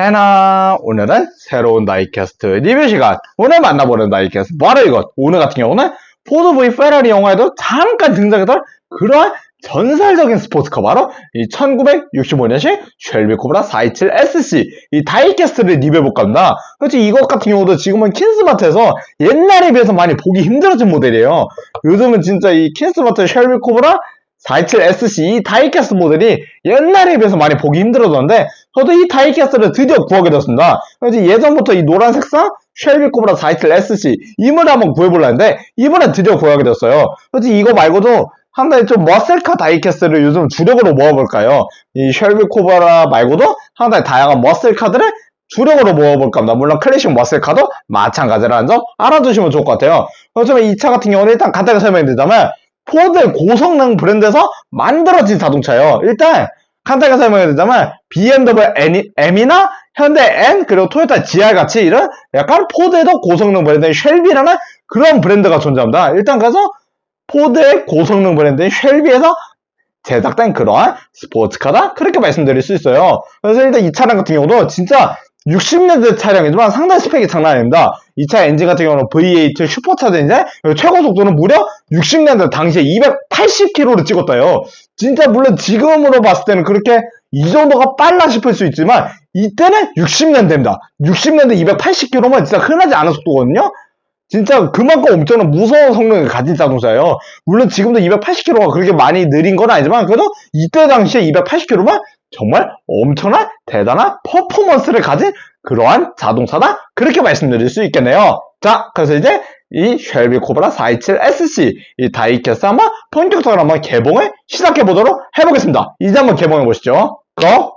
테나. 오늘은 새로운 다이캐스트 리뷰 시간. 오늘 만나보는 다이캐스트 바로 이것. 오늘 같은 경우는 포드 V 페라리 영화에도 잠깐 등장했던 그러한 전설적인 스포츠카 바로 이 1965년식 쉘비 코브라 427 SC 이 다이캐스트를 리뷰해볼까 합니다. 솔직히 이것 같은 경우도 지금은 킨스마트에서 옛날에 비해서 많이 보기 힘들어진 모델이에요. 요즘은 진짜 이 킨스마트 쉘비 코브라 427SC 이 다이캐스트 모델이 옛날에 비해서 많이 보기 힘들어졌는데 저도 이 다이캐스트를 드디어 구하게 되었습니다. 그래서 예전부터 이 노란 색상 쉘비 코브라 427SC 이 모델 한번 구해보려 했는데 이번에 드디어 구하게 되었어요. 솔직히 이거 말고도 한 가지 좀 머셀카 다이캐스트를 요즘 주력으로 모아볼까요? 이 쉘비 코브라 말고도 한 가지 다양한 머셀카들을 주력으로 모아볼까 합니다. 물론 클래식 머셀카도 마찬가지라는 점 알아두시면 좋을 것 같아요. 그렇지만 이 차 같은 경우는 일단 간단하게 설명드리자면 포드 고성능 브랜드에서 만들어진 자동차예요. 일단 간단하게 설명드리자면 BMW M이나 현대 N 그리고 토요타 GR 같이 이런 약간 포드에도 고성능 브랜드인 쉘비라는 그런 브랜드가 존재합니다. 일단 그래서 포드의 고성능 브랜드인 쉘비에서 제작된 그러한 스포츠카다 그렇게 말씀드릴 수 있어요. 그래서 일단 이 차량 같은 경우도 진짜 60년대 차량이지만 상당히 스펙이 장난 아닙니다. 이 차 엔진 같은 경우는 V8 슈퍼차인데 최고 속도는 무려 60년대 당시에 280km를 찍었다요. 진짜 물론 지금으로 봤을 때는 그렇게 이 정도가 빨라 싶을 수 있지만 이때는 60년대입니다. 60년대 280km면 진짜 흔하지 않은 속도거든요. 진짜 그만큼 엄청난 무서운 성능을 가진 자동차예요. 물론 지금도 280km가 그렇게 많이 느린 건 아니지만 그래도 이때 당시에 280km면 정말 엄청난 대단한 퍼포먼스를 가진 그러한 자동차다 그렇게 말씀드릴 수 있겠네요. 자, 그래서 이제 이 쉘비 코브라 427SC 이 다이캐스 한번 본격적으로 한번 개봉을 시작해 보도록 해보겠습니다. 이제 한번 개봉해 보시죠. 고!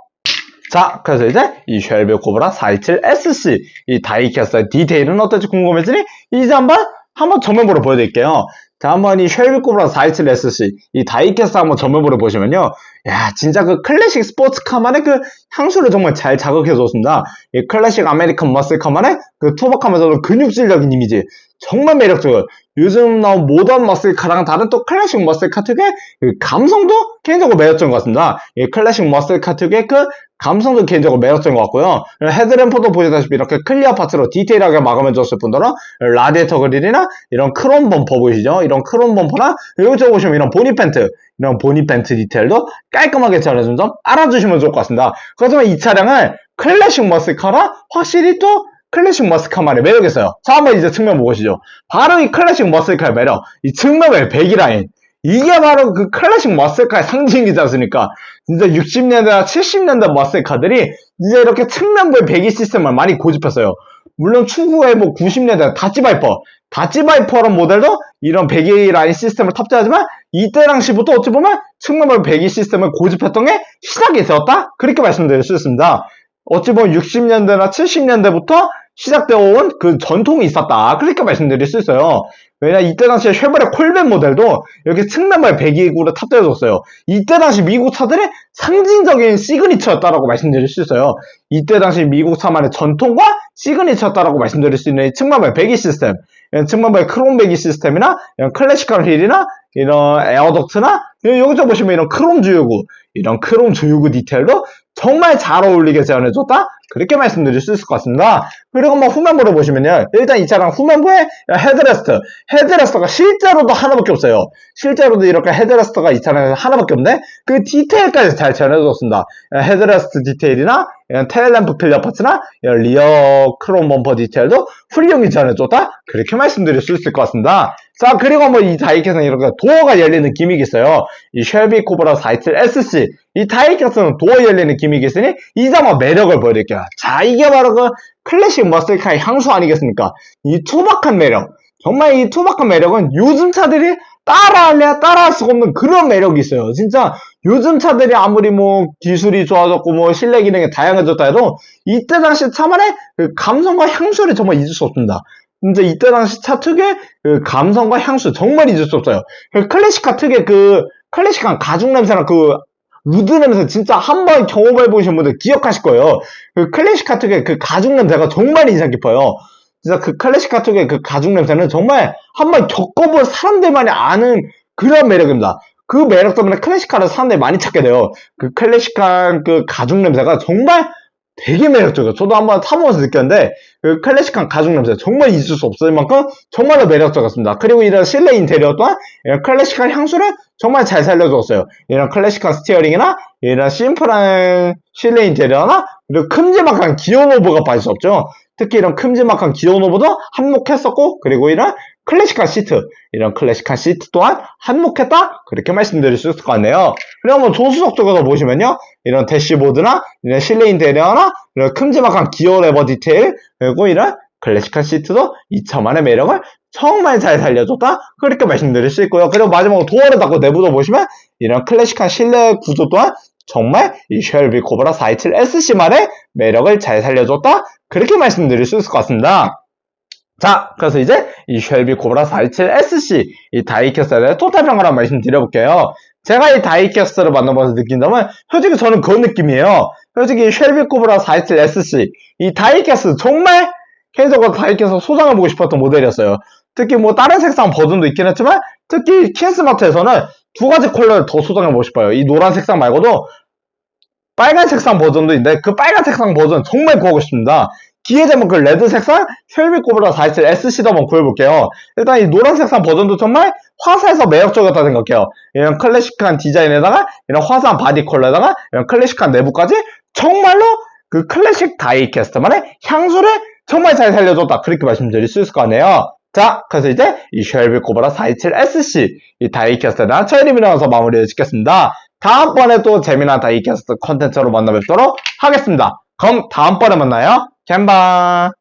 자, 그래서 이제 이 쉘비 코브라 427SC 이 다이캐스의 디테일은 어떨지 궁금해지니 이제 한번 한번 정면보로 보여드릴게요. 자, 한번 이 쉘비 코브라 427SC 이 다이캐스 한번 정면보로 보시면요. 야, 진짜 그 클래식 스포츠카만의 그 향수를 정말 잘 자극해줬습니다. 이 클래식 아메리칸 머슬카만의 그 투박하면서도 근육질적인 이미지. 정말 매력적이에요. 요즘 나온 모던 머슬카랑 다른 또 클래식 머슬카 특유의 그 감성도 개인적으로 매력적인 것 같습니다. 이 클래식 머슬카 특유의 그 감성도 개인적으로 매력적인 것 같고요. 헤드램프도 보시다시피 이렇게 클리어 파츠로 디테일하게 마감해줬을 뿐더러 라디에이터 그릴이나 이런 크롬 범퍼 보이시죠? 이런 크롬 범퍼나 여기 보시면 이런 보니 팬트 이런 보니 팬트 디테일도 깔끔하게 잘해준 점 알아주시면 좋을 것 같습니다. 그렇지만 이 차량은 클래식 머슬카라 확실히 또 클래식 머스카만의 매력이 있어요. 자, 한번 이제 측면 보시죠. 바로 이 클래식 머슬카의 매력, 이 측면의 배기라인. 이게 바로 그 클래식 머슬카의 상징이지 않습니까? 진짜 60년대나 70년대 머슬카들이 이제 이렇게 측면부의 배기 시스템을 많이 고집했어요. 물론 추후에 뭐 90년대 다찌바이퍼, 다찌바이퍼런 모델도 이런 배기 라인 시스템을 탑재하지만 이때 당시부터 어찌 보면 측면부 배기 시스템을 고집했던 게 시작이 되었다? 그렇게 말씀드릴 수 있습니다. 어찌 보면 60년대나 70년대부터 시작되어 온 그 전통이 있었다. 그렇게 말씀드릴 수 있어요. 왜냐 이때 당시에 쉐보레 콜벳 모델도 이렇게 측면발 배기구를 탑재해줬어요. 이때 당시 미국 차들의 상징적인 시그니처였다라고 말씀드릴 수 있어요. 이때 당시 미국 차만의 전통과 시그니처였다라고 말씀드릴 수 있는 이 측면발 배기 시스템, 측면발 크롬 배기 시스템이나 클래시컬 휠이나 이런 에어덕트나 여기서 보시면 이런 크롬 주유구, 이런 크롬 주유구 디테일도 정말 잘 어울리게 재현해줬다? 그렇게 말씀드릴 수 있을 것 같습니다. 그리고 뭐 후면부를 보시면요. 일단 이 차량 후면부에 헤드레스트. 헤드레스트가 실제로도 하나밖에 없어요. 실제로도 이렇게 헤드레스트가 이 차량에서 하나밖에 없는데 그 디테일까지 잘 재현해줬습니다. 헤드레스트 디테일이나 테일램프 필러 파츠나 리어 크롬 범퍼 디테일도 훌륭히 재현해줬다? 그렇게 말씀드릴 수 있을 것 같습니다. 자, 그리고 뭐 이 다이캐스는 이렇게 도어가 열리는 기믹이 있어요. 이 쉘비 코브라 427 SC. 이 다이캐스는 도어 열리는 기믹이 있으니 이제 한번 매력을 보여드릴게요. 자, 이게 바로 그 클래식 머슬카의 향수 아니겠습니까? 이 투박한 매력. 정말 이 투박한 매력은 요즘 차들이 따라할래야 따라할 수가 없는 그런 매력이 있어요. 진짜 요즘 차들이 아무리 뭐 기술이 좋아졌고 뭐 실내 기능이 다양해졌다 해도 이때 당시 차만의 그 감성과 향수를 정말 잊을 수 없습니다. 진짜 이때 당시 차 특유의 그 감성과 향수 정말 잊을 수 없어요. 그 클래식카 특유의 그 클래식한 가죽 냄새나 그 우드 냄새 진짜 한 번 경험해 보신 분들 기억하실 거예요. 그 클래식카 특유의 그 가죽 냄새가 정말 인상 깊어요. 진짜 그 클래식카 특유의 그 가죽 냄새는 정말 한 번 겪어본 사람들만이 아는 그런 매력입니다. 그 매력 때문에 클래식카를 사람들이 많이 찾게 돼요. 그 클래식한 그 가죽 냄새가 정말 되게 매력적이에요. 저도 한번 타보면서 느꼈는데 그 클래식한 가죽 냄새 정말 잊을 수 없을 만큼 정말로 매력적이었습니다. 그리고 이런 실내 인테리어 또한 이런 클래식한 향수를 정말 잘 살려줬어요. 이런 클래식한 스티어링이나 이런 심플한 실내 인테리어나 그리고 큼지막한 기어 노브가 빠질 수 없죠. 특히 이런 큼지막한 기어 노브도 한몫했었고 그리고 이런 클래식한 시트 이런 클래식한 시트 또한 한몫했다 그렇게 말씀드릴 수 있을 것 같네요. 그리고 한번 조수석 쪽에서 보시면요. 이런 대시보드나 이런 실내 인테리어나 이런 큼지막한 기어 레버 디테일 그리고 이런 클래식한 시트도 2차만의 매력을 정말 잘 살려줬다 그렇게 말씀드릴 수 있고요. 그리고 마지막으로 도어를 닫고 내부도 보시면 이런 클래식한 실내 구조 또한 정말 이 쉘비 코브라 427 SC만의 매력을 잘 살려줬다 그렇게 말씀드릴 수 있을 것 같습니다. 자, 그래서 이제 이 쉘비 코브라 427 SC 이 다이캐스트에 대해 토탈 평가를 한번 말씀드려볼게요. 제가 이 다이캐스트를 만나보면서 느낀 점은 솔직히 저는 그런 느낌이에요. 솔직히 이 쉘비 코브라 427 SC 이 다이캐스트 정말 개인적으로 다이캐스트 소장해보고 싶었던 모델이었어요. 특히 뭐 다른 색상 버전도 있긴 했지만 특히 키스마트에서는 두 가지 컬러를 더 소장해 보고 싶어요. 이 노란 색상 말고도 빨간 색상 버전도 있는데 그 빨간 색상 버전 정말 구하고 싶습니다. 기회 되면 그 레드 색상 쉘비 코브라 427 SC도 한번 구해볼게요. 일단 이 노란 색상 버전도 정말 화사해서 매력적이었다 생각해요. 이런 클래식한 디자인에다가 이런 화사한 바디 컬러에다가 이런 클래식한 내부까지 정말로 그 클래식 다이캐스트만의 향수를 정말 잘 살려줬다. 그렇게 말씀드릴 수 있을 것 같네요. 자, 그래서 이제 이 쉘비 코브라 427 SC 이 다이캐스트에 대한 처리미나와서 마무리를 짓겠습니다. 다음번에 또 재미난 다이캐스트 컨텐츠로 만나 뵙도록 하겠습니다. 그럼 다음번에 만나요. 캔바